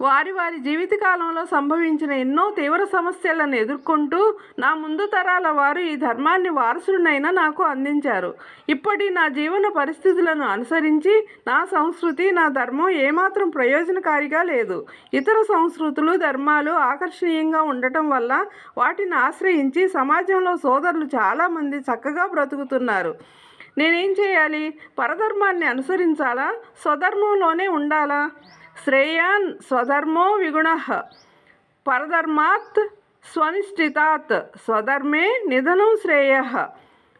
వారి వారి జీవితకాలంలో సంభవించిన ఎన్నో తీవ్ర సమస్యలను ఎదుర్కొంటూ నా ముందు తరాల వారు ఈ ధర్మాన్ని వారసుడినైనా నాకు అందించారు. ఇప్పటి నా జీవన పరిస్థితులను అనుసరించి నా సంస్కృతి నా ధర్మం ఏమాత్రం ప్రయోజనకారిగా లేదు. ఇతర సంస్కృతులు ధర్మాలు ఆకర్షణీయంగా ఉండటం వల్ల వాటిని ఆశ్రయించి సమాజంలో సోదరులు చాలామంది చక్కగా బ్రతుకుతున్నారు. నేనేం చేయాలి? పరధర్మాన్ని అనుసరించాలా? స్వధర్మంలోనే ఉండాలా? శ్రేయాన్ స్వధర్మో విగుణ పరధర్మాత్ స్వనిష్ఠితాత్ స్వధర్మే నిధనం శ్రేయ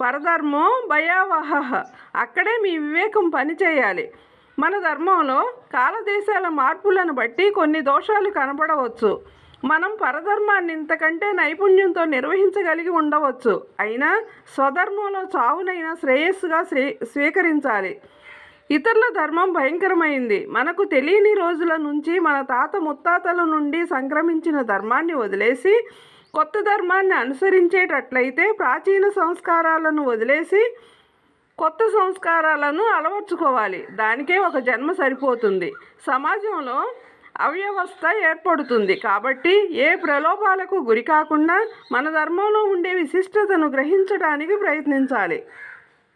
పరధర్మో భయావహ అక్కడే మీ వివేకం పనిచేయాలి. మన ధర్మంలో కాలదేశాల మార్పులను బట్టి కొన్ని దోషాలు కనపడవచ్చు. మనం పరధర్మాన్ని ఇంతకంటే నైపుణ్యంతో నిర్వహించగలిగి ఉండవచ్చు. అయినా స్వధర్మంలో చావునైనా శ్రేయస్సుగా స్వీ స్వీకరించాలి. ఇతరుల ధర్మం భయంకరమైంది. మనకు తెలియని రోజుల నుంచి మన తాత ముత్తాతల నుండి సంక్రమించిన ధర్మాన్ని వదిలేసి కొత్త ధర్మాన్ని అనుసరించేటట్లయితే ప్రాచీన సంస్కారాలను వదిలేసి కొత్త సంస్కారాలను అలవర్చుకోవాలి. దానికే ఒక జన్మ సరిపోతుంది. సమాజంలో అవ్యవస్థ ఏర్పడుతుంది. కాబట్టి ఏ ప్రలోభాలకు గురి కాకుండా మన ధర్మంలో ఉండే విశిష్టతను గ్రహించడానికి ప్రయత్నించాలి.